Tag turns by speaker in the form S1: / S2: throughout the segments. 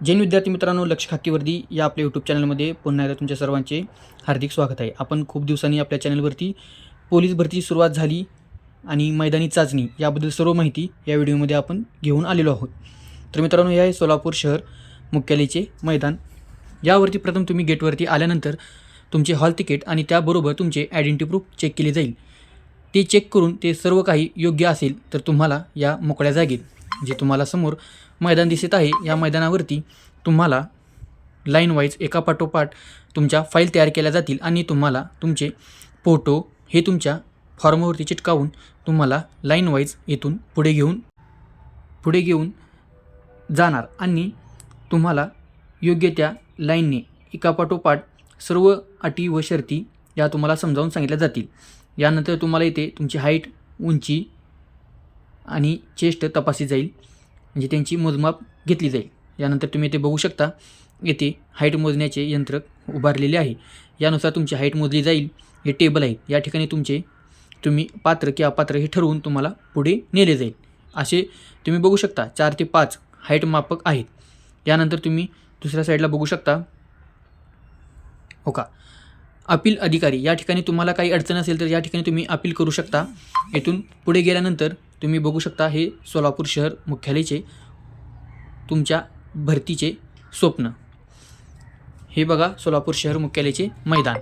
S1: जैन विद्यार्थी मित्रांनो लक्ष खाकीवर्दी या आपल्या यूट्यूब चॅनलमध्ये पुन्हा एकदा तुमच्या सर्वांचे हार्दिक स्वागत आहे. आपण खूप दिवसांनी आपल्या चॅनलवरती पोलीस भरतीची सुरुवात झाली आणि मैदानी चाचणी याबद्दल सर्व माहिती या व्हिडिओमध्ये आपण घेऊन आलेलो आहोत. तर मित्रांनो हे आहे सोलापूर शहर मुख्यालयाचे मैदान. यावरती प्रथम तुम्ही गेटवरती आल्यानंतर तुमचे हॉल तिकीट आणि त्याबरोबर तुमचे आयडेंटिटी प्रूफ चेक केले जाईल. ते चेक करून ते सर्व काही योग्य असेल तर तुम्हाला या मोकळ्या जागेत जे तुम्हाला समोर मैदान दिसत आहे या मैदानावरती तुम्हाला लाईन वाईज एकापाठोपाठ तुमच्या फाईल तयार केल्या जातील आणि तुम्हाला तुमचे फोटो हे तुमच्या फॉर्मवरती चिटकावून तुम्हाला लाईन वाईज येथून पुढे घेऊन पुढे घेऊन जाणार आणि तुम्हाला योग्य त्या लाईनने एकापाठोपाठ सर्व अटी व शर्ती या तुम्हाला समजावून सांगितल्या जातील. यानंतर तुम्हाला इथे तुमची हाईट उंची आणि चेस्ट तपासली जाईल. म्हणजे त्यांची मोजमाप घेतली जाईल. यानंतर तुम्ही ते बघू शकता येथे हाईट मोजण्याचे यंत्र उभारलेले आहे. यानुसार तुमची हाईट मोजली जाईल. हे टेबल आहे. या ठिकाणी तुमचे तुम्ही पात्र किंवा अपात्र हे ठरवून तुम्हाला पुढे नेले जाईल. असे तुम्ही बघू शकता. चार ते पाच हाईट मापक आहेत. यानंतर तुम्ही दुसऱ्या साईडला बघू शकता. हो का? अपील अधिकारी या ठिकाणी तुम्हाला काही अडचण असेल तर या ठिकाणी तुम्ही अपील करू शकता. येथून पुढे गेल्यानंतर तुम्ही बघू शकता हे सोलापूर शहर मुख्यालयाचे तुमच्या भरतीचे स्वप्न. हे बघा सोलापूर शहर मुख्यालयाचे मैदान.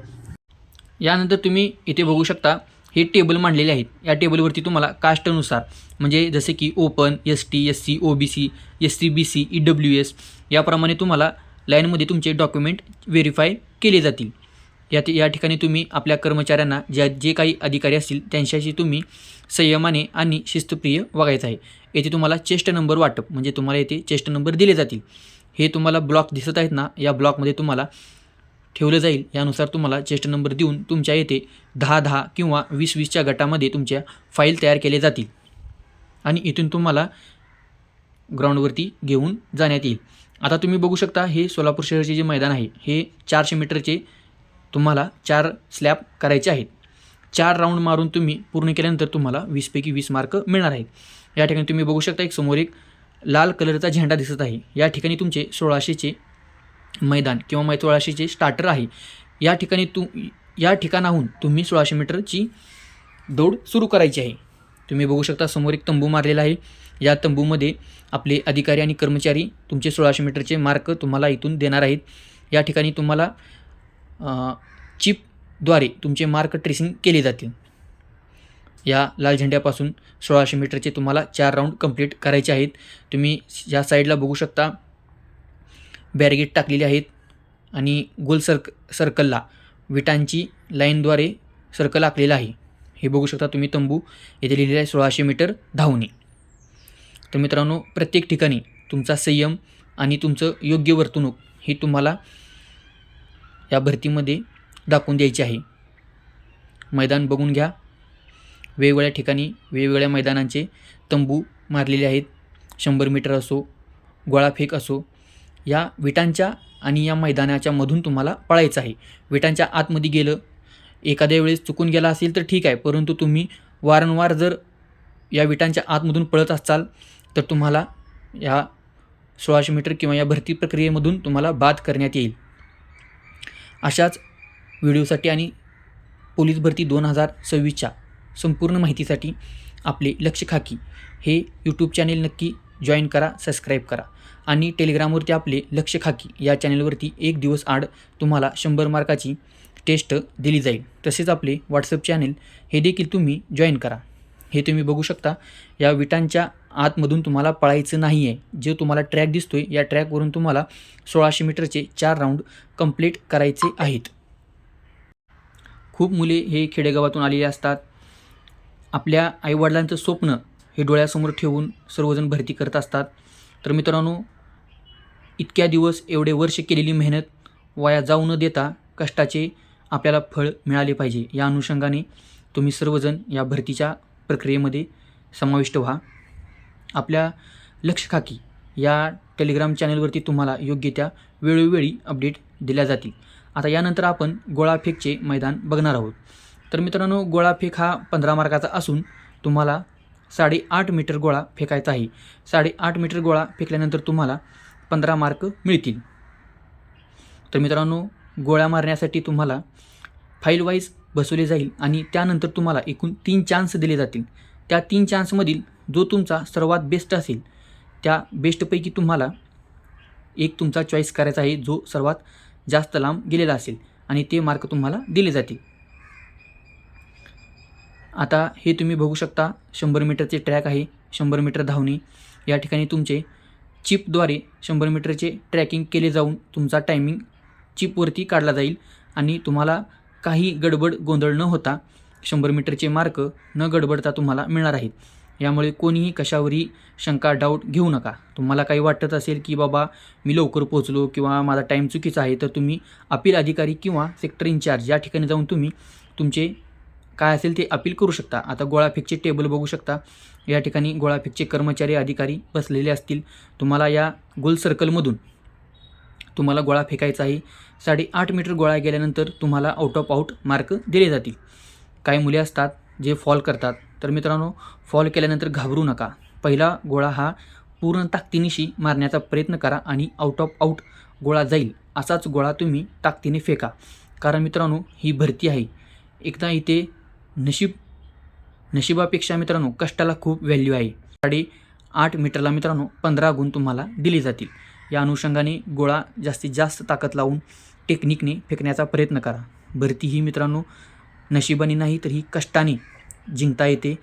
S1: यानंतर तुम्ही इथे बघू शकता हे टेबल मांडलेले आहेत. या टेबलवरती तुम्हाला कास्टनुसार म्हणजे जसे की open S T S C O B C S C B C E W S याप्रमाणे तुम्हाला लाईनमध्ये तुमचे डॉक्युमेंट व्हेरीफाय केले जातील. यात या ठिकाणी तुम्ही आपल्या कर्मचाऱ्यांना ज्या जे काही अधिकारी असतील त्यांच्याशी तुम्ही संयमाने आणि शिस्तप्रिय वागायचं आहे. येथे तुम्हाला चेस्ट नंबर वाटप म्हणजे तुम्हाला येथे चेस्ट नंबर दिले जातील. हे तुम्हाला ब्लॉक दिसत आहेत ना या ब्लॉकमध्ये तुम्हाला ठेवलं जाईल. यानुसार तुम्हाला चेस्ट नंबर देऊन तुमच्या येथे दहा दहा किंवा वीस वीसच्या गटामध्ये तुमच्या फाईल तयार केले जातील. आणि इथून तुम्हाला ग्राउंडवरती घेऊन जाण्यात येईल. आता तुम्ही बघू शकता हे सोलापूर शहराचे जे मैदान आहे हे चारशे मीटरचे तुम्हाला चार स्लॅब करायचे आहेत. चार राऊंड मारून तुम्ही पूर्ण केल्यानंतर तुम्हाला वीसपैकी वीस मार्क मिळणार आहेत. या ठिकाणी तुम्ही बघू शकता एक समोर एक लाल कलरचा झेंडा दिसत आहे. या ठिकाणी तुमचे सोळाशेचे मैदान किंवा मै सोळाशेचे स्टार्टर आहे. या ठिकाणी तु या ठिकाणाहून तुम्ही सोळाशे मीटरची दौड सुरू करायची आहे. तुम्ही बघू शकता समोर एक तंबू मारलेला आहे. या तंबूमध्ये आपले अधिकारी आणि कर्मचारी तुमचे सोळाशे मीटरचे मार्क तुम्हाला इथून देणार आहेत. या ठिकाणी तुम्हाला चिपद्वारे तुमचे मार्क ट्रेसिंग केले जातील. या लाल झेंड्यापासून सोळाशे मीटरचे तुम्हाला चार राऊंड कंप्लीट करायचे आहेत. तुम्ही या साईडला बघू शकता. बॅरिगेट टाकलेले आहेत आणि गोल सर्क सर्कलला विटांची लाईनद्वारे सर्कल आखलेलं आहे. हे बघू शकता तुम्ही तंबू. येथे लिहिलेलं आहे सोळाशे मीटर धावणे. तर मित्रांनो प्रत्येक ठिकाणी तुमचा संयम आणि तुमचं योग्य वर्तणूक ही तुम्हाला या भरतीमध्ये दाखवून द्यायची आहे. मैदान बघून घ्या. वेगवेगळ्या ठिकाणी वेगवेगळ्या मैदानांचे तंबू मारलेले आहेत. शंभर मीटर असो गोळाफेक असो या विटांच्या आणि या मैदानाच्या मधून तुम्हाला पळायचं आहे. विटांच्या आतमध्ये गेलं एखाद्या वेळेस चुकून गेला असेल तर ठीक आहे परंतु तुम्ही वारंवार जर या विटांच्या आतमधून पळत असाल तर तुम्हाला या सोळाशे मीटर किंवा या भरती प्रक्रियेमधून तुम्हाला बाद करण्यात येईल. अशाच व्हिडिओसाठी आणि पोलीस भरती दोन हजार सव्वीसच्या संपूर्ण माहितीसाठी आपले लक्ष खाकी. हे यूट्यूब चॅनेल नक्की जॉईन करा सबस्क्राईब करा आणि टेलिग्रामवरती आपले लक्ष खाकी. या चॅनेलवरती एक दिवस आड तुम्हाला शंभर मार्काची टेस्ट दिली जाईल. तसेच आपले व्हॉट्सअप चॅनेल हे देखील तुम्ही जॉईन करा. हे तुम्ही बघू शकता. या विटांच्या आतमधून तुम्हाला पळायचं नाही आहे जे तुम्हाला ट्रॅक दिसतो आहे या ट्रॅकवरून तुम्हाला सोळाशे मीटरचे चार राऊंड कंप्लीट करायचे आहेत. खूप मुले हे खेडेगावातून आलेले असतात. आपल्या आईवडिलांचं स्वप्न हे डोळ्यासमोर ठेवून सर्वजण भरती करत असतात. तर मित्रांनो इतक्या दिवस एवढे वर्ष केलेली मेहनत वाया जाऊ न देता कष्टाचे आपल्याला फळ मिळाले पाहिजे. या अनुषंगाने तुम्ही सर्वजण या भरतीच्या प्रक्रियेमध्ये समाविष्ट व्हा. आपल्या लक्षखाकी या टेलिग्राम चॅनलवरती तुम्हाला योग्य त्या वेळोवेळी अपडेट दिल्या जातील. आता यानंतर आपण गोळाफेकचे मैदान बघणार आहोत. तर मित्रांनो गोळाफेक हा पंधरा मार्काचा असून तुम्हाला साडेआठ मीटर गोळा फेकायचा आहे. साडेआठ मीटर गोळा फेकल्यानंतर तुम्हाला पंधरा मार्क मिळतील. तर मित्रांनो गोळ्या मारण्यासाठी तुम्हाला फाईल वाईज बसवले जाईल आणि त्यानंतर तुम्हाला एकूण तीन चान्स दिले जातील. त्या तीन चान्समधील जो तुमचा सर्वात बेस्ट असेल त्या बेस्टपैकी तुम्हाला एक तुमचा चॉईस करायचा आहे जो सर्वात जास्त लांब गेलेला असेल आणि ते मार्क तुम्हाला दिले जातील. आता हे तुम्ही बघू शकता शंभर मीटरचे ट्रॅक आहे शंभर मीटर धावणे. या ठिकाणी तुमचे चिपद्वारे शंभर मीटरचे ट्रॅकिंग केले जाऊन तुमचा टायमिंग चिपवरती काढला जाईल आणि तुम्हाला काही गडबड गोंधळ न होता शंभर मीटरचे मार्क न गडबडता तुम्हाला मिळणार आहेत. यामुळे कोणीही कशावरही शंका डाऊट घेऊ नका. तुम्हाला काही वाटत असेल की बाबा मी लवकर पोहोचलो किंवा माझा टाईम चुकीचा आहे तर तुम्ही अपील अधिकारी किंवा सेक्टर इन्चार्ज या ठिकाणी जाऊन तुम्ही तुमचे काय असेल ते अपील करू शकता. आता गोळाफेकचे टेबल बघू शकता. या ठिकाणी गोळाफेकचे कर्मचारी अधिकारी बसलेले असतील. तुम्हाला या गोल सर्कलमधून तुम्हाला गोळा फेकायचा आहे. साडेआठ मीटर गोळा गेल्यानंतर तुम्हाला आउट ऑफ आऊट मार्क दिले जातील. काही मुले असतात जे फॉल करतात. तर मित्रांनो फॉल केल्यानंतर घाबरू नका. पहिला गोळा हा पूर्ण ताकदीनिशी मारण्याचा प्रयत्न करा आणि आउट ऑफ आऊट गोळा जाईल. असाच गोळा तुम्ही ताकदीने फेका. कारण मित्रांनो ही भरती आहे. एकदा इथे नशीब नशिबापेक्षा मित्रांनो कष्टाला खूप व्हॅल्यू आहे. साडे आठ मीटरला मित्रांनो पंधरा गुण तुम्हाला दिले जातील. या अनुषंगाने गोळा जास्तीत जास्त ताकद लावून टेक्निकने फेकण्याचा प्रयत्न करा. भरती ही मित्रांनो नशिबाने नाही तर ही कष्टाने जिंकता येते.